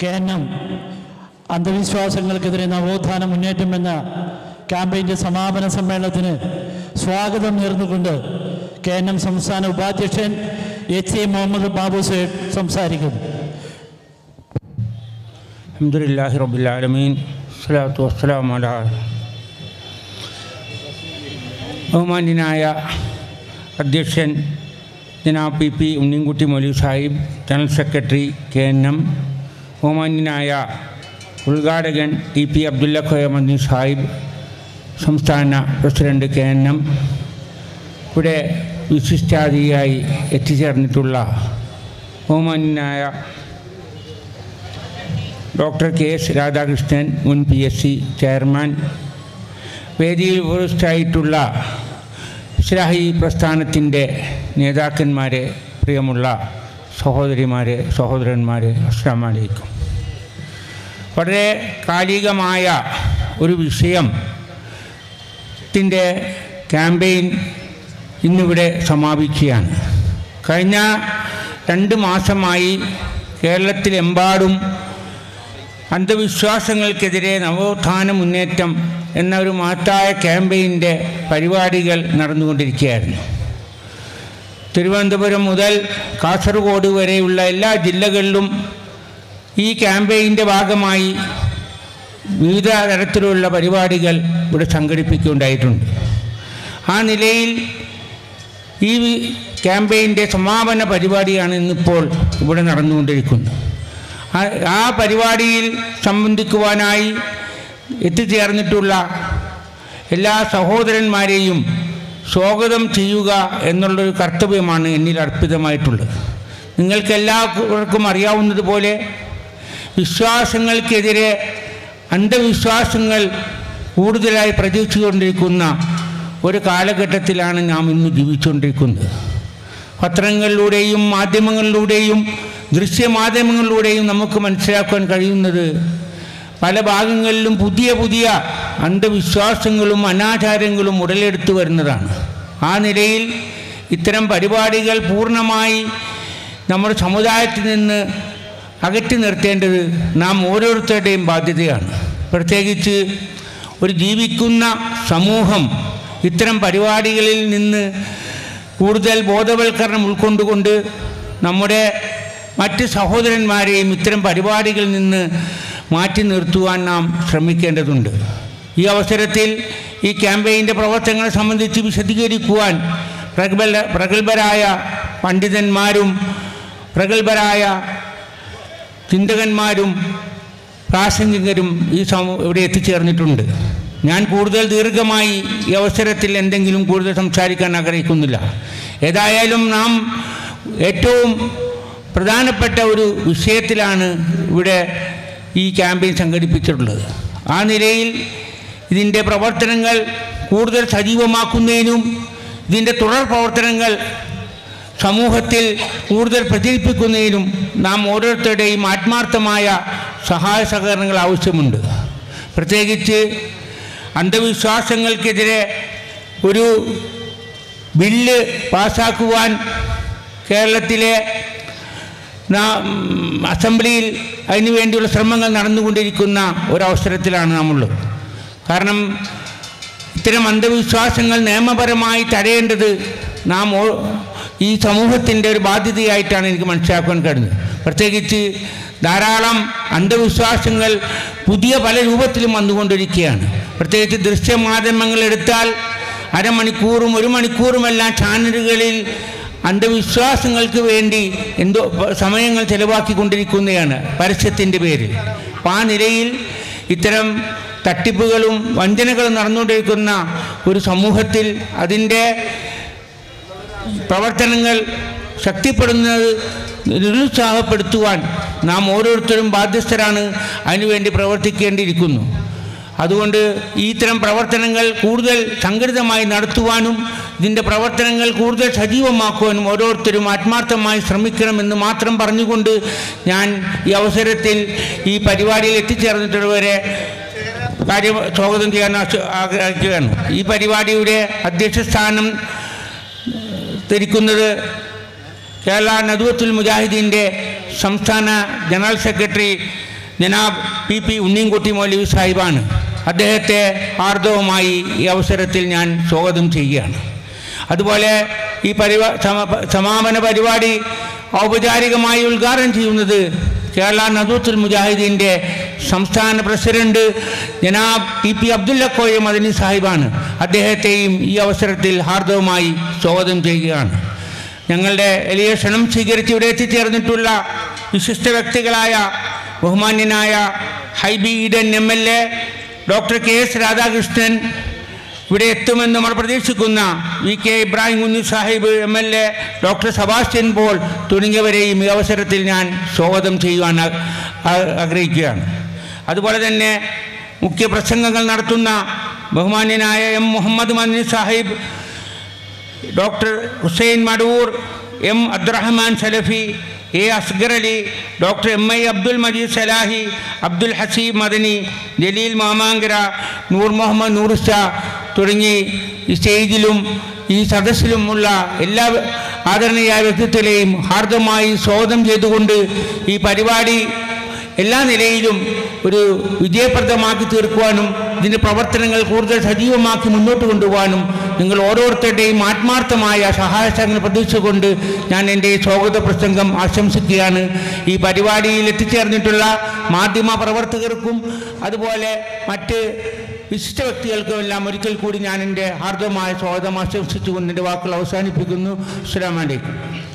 K അന്ധവിശ്വാസങ്ങൾക്കെതിരെ നവോത്ഥാന മുന്നേറ്റം എന്ന ക്യാമ്പയിന്റെ സമാപന സമ്മേളനത്തിന് സ്വാഗതം നേർന്നുകൊണ്ട് കെ എൻ എം സംസ്ഥാന ഉപാധ്യക്ഷൻ എച്ച് എ മുഹമ്മദ് ബാബു സേഡ് സംസാരിക്കുന്നു. അഹമ്മദില്ലാഹി റബുല്ലാലമീൻ സ്വലാത്തു വസ്സലാം അല ബഹുമാന്യനായ അധ്യക്ഷൻ ജനാ P P Unnikutty Moulavi Sahib general secretary K N M ബഹുമാന്യനായ ഉദ്ഘാടകൻ ടി പി അബ്ദുല്ല ഖോയമന്ദി സാഹിബ് സംസ്ഥാന പ്രസിഡന്റ് കെ എൻ എം ഇവിടെ വിശിഷ്ടാതിഥിയായി എത്തിച്ചേർന്നിട്ടുള്ള ബഹുമാന്യനായ ഡോക്ടർ കെ എസ് രാധാകൃഷ്ണൻ മുൻ പി എസ് സി ചെയർമാൻ വേദിയിൽ ഉപവിഷ്ടായിട്ടുള്ള ഇസ്ലാഹി പ്രസ്ഥാനത്തിന്റെ നേതാക്കന്മാരെ പ്രിയമുള്ള സഹോദരിമാരെ സഹോദരന്മാരെ അസ്സാം വലൈക്കും വളരെ കാലികമായ ഒരു വിഷയം ത്തിന്റെ ക്യാമ്പയിൻ ഇന്നിവിടെ സമാപിക്കുകയാണ്. കഴിഞ്ഞ രണ്ട് മാസമായി കേരളത്തിലെമ്പാടും അന്ധവിശ്വാസങ്ങൾക്കെതിരെ നവോത്ഥാന മുന്നേറ്റം എന്ന ഒരു മഹത്തായ ക്യാമ്പയിന്റെ പരിപാടികൾ നടന്നുകൊണ്ടിരിക്കുകയായിരുന്നു. തിരുവനന്തപുരം മുതൽ കാസർഗോഡ് വരെയുള്ള എല്ലാ ജില്ലകളിലും ഈ ക്യാമ്പയിന്റെ ഭാഗമായി വിവിധ തരത്തിലുള്ള പരിപാടികൾ ഇവിടെ സംഘടിപ്പിക്കുകയുണ്ടായിട്ടുണ്ട്. ആ നിലയിൽ ഈ ക്യാമ്പയിന്റെ സമാപന പരിപാടിയാണ് ഇന്നിപ്പോൾ ഇവിടെ നടന്നുകൊണ്ടിരിക്കുന്നത്. ആ- പരിപാടിയിൽ സംബന്ധിക്കുവാനായി എത്തിച്ചേർന്നിട്ടുള്ള എല്ലാ സഹോദരന്മാരെയും സ്വാഗതം ചെയ്യുക എന്നുള്ളൊരു കർത്തവ്യമാണ് എന്നിൽ അർപ്പിതമായിട്ടുള്ളത്. നിങ്ങൾക്കെല്ലാവർക്കും അറിയാവുന്നതുപോലെ വിശ്വാസങ്ങൾക്കെതിരെ അന്ധവിശ്വാസങ്ങൾ കൂടുതലായി പ്രതീക്ഷിച്ചുകൊണ്ടിരിക്കുന്ന ഒരു കാലഘട്ടത്തിലാണ് നാം ഇന്ന് ജീവിച്ചുകൊണ്ടിരിക്കുന്നത്. പത്രങ്ങളിലൂടെയും മാധ്യമങ്ങളിലൂടെയും ദൃശ്യമാധ്യമങ്ങളിലൂടെയും നമുക്ക് മനസ്സിലാക്കാൻ കഴിയുന്നത് പല ഭാഗങ്ങളിലും പുതിയ പുതിയ അന്ധവിശ്വാസങ്ങളും അനാചാരങ്ങളും ഉടലെടുത്തു വരുന്നതാണ്. ആ നിലയിൽ ഇത്തരം പരിപാടികൾ പൂർണമായി നമ്മുടെ സമുദായത്തിൽ നിന്ന് അകറ്റി നിർത്തേണ്ടത് നാം ഓരോരുത്തരുടെയും ബാധ്യതയാണ്. പ്രത്യേകിച്ച് ഒരു ജീവിക്കുന്ന സമൂഹം ഇത്തരം പരിപാടികളിൽ നിന്ന് കൂടുതൽ ബോധവൽക്കരണം ഉൾക്കൊണ്ടുകൊണ്ട് നമ്മുടെ മറ്റ് സഹോദരന്മാരെയും ഇത്തരം പരിപാടികളിൽ നിന്ന് മാറ്റി നിർത്തുവാൻ നാം ശ്രമിക്കേണ്ടതുണ്ട്. ഈ അവസരത്തിൽ ഈ ക്യാമ്പയിന്റെ പ്രവർത്തനങ്ങളെ സംബന്ധിച്ച് വിശദീകരിക്കുവാൻ പ്രഗത്ഭ പ്രഗത്ഭരായ പണ്ഡിതന്മാരും പ്രഗത്ഭരായ ചിന്തകന്മാരും പ്രാസംഗികരും ഈ സമൂ ഇവിടെ എത്തിച്ചേർന്നിട്ടുണ്ട്. ഞാൻ കൂടുതൽ ദീർഘമായി ഈ അവസരത്തിൽ എന്തെങ്കിലും കൂടുതൽ സംസാരിക്കാൻ ആഗ്രഹിക്കുന്നില്ല. ഏതായാലും നാം ഏറ്റവും പ്രധാനപ്പെട്ട ഒരു വിഷയത്തിലാണ് ഇവിടെ ഈ ക്യാമ്പയിൻ സംഘടിപ്പിച്ചിട്ടുള്ളത്. ആ നിലയിൽ ഇതിന്റെ പ്രവർത്തനങ്ങൾ കൂടുതൽ സജീവമാക്കുന്നതിനും ഇതിന്റെ തുടർ പ്രവർത്തനങ്ങൾ സമൂഹത്തിൽ കൂടുതൽ പ്രചരിപ്പിക്കുന്നതിനും നാം ഓരോരുത്തരുടെയും ആത്മാർത്ഥമായ സഹായ സഹകരണങ്ങൾ ആവശ്യമുണ്ട്. പ്രത്യേകിച്ച് അന്ധവിശ്വാസങ്ങൾക്കെതിരെ ഒരു ബില്ല് പാസ്സാക്കുവാൻ കേരളത്തിലെ അസംബ്ലിയിൽ അതിനുവേണ്ടിയുള്ള ശ്രമങ്ങൾ നടന്നുകൊണ്ടിരിക്കുന്ന ഒരവസരത്തിലാണ് നാമുള്ളത്. കാരണം ഇത്തരം അന്ധവിശ്വാസങ്ങൾ നിയമപരമായി തടയേണ്ടത് നാം ഈ സമൂഹത്തിന്റെ ഒരു ബാധ്യതയായിട്ടാണ് എനിക്ക് മനസ്സിലാക്കാൻ കഴിഞ്ഞത്. പ്രത്യേകിച്ച് ധാരാളം അന്ധവിശ്വാസങ്ങൾ പുതിയ പല രൂപത്തിലും വന്നുകൊണ്ടിരിക്കുകയാണ്. പ്രത്യേകിച്ച് ദൃശ്യമാധ്യമങ്ങൾ എടുത്താൽ അരമണിക്കൂറും ഒരു മണിക്കൂറുമെല്ലാം ചാനലുകളിൽ അന്ധവിശ്വാസങ്ങൾക്ക് വേണ്ടി എന്തോ സമയങ്ങൾ ചെലവാക്കിക്കൊണ്ടിരിക്കുന്നതാണ് പരസ്യത്തിന്റെ പേരിൽ. അപ്പോൾ ആ നിലയിൽ ഇത്തരം തട്ടിപ്പുകളും വഞ്ചനകളും നടന്നുകൊണ്ടിരിക്കുന്ന ഒരു സമൂഹത്തിൽ അതിന്റെ പ്രവർത്തനങ്ങൾ ശക്തിപ്പെടുന്നത് നിരുത്സാഹപ്പെടുത്തുവാൻ നാം ഓരോരുത്തരും ബാധ്യസ്ഥരാണ്. അതിനുവേണ്ടി പ്രവർത്തിക്കേണ്ടിയിരിക്കുന്നു. അതുകൊണ്ട് ഇത്തരം പ്രവർത്തനങ്ങൾ കൂടുതൽ സംഘടിതമായി നടത്തുവാനും ഇതിന്റെ പ്രവർത്തനങ്ങൾ കൂടുതൽ സജീവമാക്കുവാനും ഓരോരുത്തരും ആത്മാർത്ഥമായി ശ്രമിക്കണമെന്ന് മാത്രം പറഞ്ഞുകൊണ്ട് ഞാൻ ഈ അവസരത്തിൽ ഈ പരിപാടിയിൽ എത്തിച്ചേർന്നിട്ടുള്ളവരെ കാര്യം സ്വാഗതം ചെയ്യാൻ ആഗ്രഹിക്കുകയാണ്. ഈ പരിപാടിയുടെ അധ്യക്ഷ സ്ഥാനം ധരിക്കുന്നത് കേരള നദുവത്തുൽ മുജാഹിദീന്റെ സംസ്ഥാന general secretary Janab P P Unnikutty Moulavi സാഹിബാണ്. അദ്ദേഹത്തെ ആർദവമായി ഈ അവസരത്തിൽ ഞാൻ സ്വാഗതം ചെയ്യുകയാണ്. അതുപോലെ ഈ പരിപാ സമ- സമാപന പരിപാടി ഔപചാരികമായി ഉദ്ഘാടനം ചെയ്യുന്നത് കേരള നദൂത്തുൽ മുജാഹിദീന്റെ സംസ്ഥാന president Janab T P Abdulla Koya Madani സാഹിബാണ്. അദ്ദേഹത്തെയും ഈ അവസരത്തിൽ ഹാർദവമായി സ്വാഗതം ചെയ്യുകയാണ്. ഞങ്ങളുടെ എലിയ ക്ഷണം സ്വീകരിച്ച് ഇവിടെ എത്തിച്ചേർന്നിട്ടുള്ള വിശിഷ്ട വ്യക്തികളായ ബഹുമാന്യനായ Hibi Eden M L A doctor K S Radhakrishnan ഇവിടെ എത്തുമെന്ന് നമ്മൾ പ്രതീക്ഷിക്കുന്ന V K Ibrahim Kunju Sahib M L A doctor Sebastian Paul തുടങ്ങിയവരെയും ഈ അവസരത്തിൽ ഞാൻ സ്വാഗതം ചെയ്യുവാൻ ആഗ്രഹിക്കുകയാണ്. അതുപോലെ തന്നെ മുഖ്യ പ്രസംഗങ്ങൾ നടത്തുന്ന ബഹുമാന്യനായ M Muhammad Madani Sahib doctor Hussain Madavoor M Abdurahman Salafi A Asghar Ali doctor M I Abdul Majeed Salahi Abdul Haseeb Madani Jaleel Mamankara Noor Muhammad Noorsha തുടങ്ങി ഈ സ്റ്റേജിലും ഈ സദസ്സിലുമുള്ള എല്ലാ ആദരണീയ വ്യക്തിത്വത്തിലെയും ഹാർദമായി സ്വാഗതം ചെയ്തുകൊണ്ട് ഈ പരിപാടി എല്ലാ നിലയിലും ഒരു വിജയപ്രദമാക്കി തീർക്കുവാനും ഇതിന്റെ പ്രവർത്തനങ്ങൾ കൂടുതൽ സജീവമാക്കി മുന്നോട്ട് കൊണ്ടുപോകാനും നിങ്ങൾ ഓരോരുത്തരുടെയും ആത്മാർത്ഥമായ സഹായസഹങ്ങൾ പ്രതീക്ഷിച്ചുകൊണ്ട് ഞാൻ എന്റെ സ്വാഗത പ്രസംഗം ആശംസിക്കുകയാണ്. ഈ പരിപാടിയിൽ എത്തിച്ചേർന്നിട്ടുള്ള മാധ്യമ പ്രവർത്തകർക്കും അതുപോലെ മറ്റ് വിശിഷ്ട വ്യക്തികൾക്കും എല്ലാം ഒരിക്കൽ കൂടി ഞാൻ എന്റെ ഹാർദ്ദമായ സ്വാഗതം ആശംസിച്ചുകൊണ്ട് എന്റെ വാക്കുകൾ അവസാനിപ്പിക്കുന്നു. അലൈക്കും.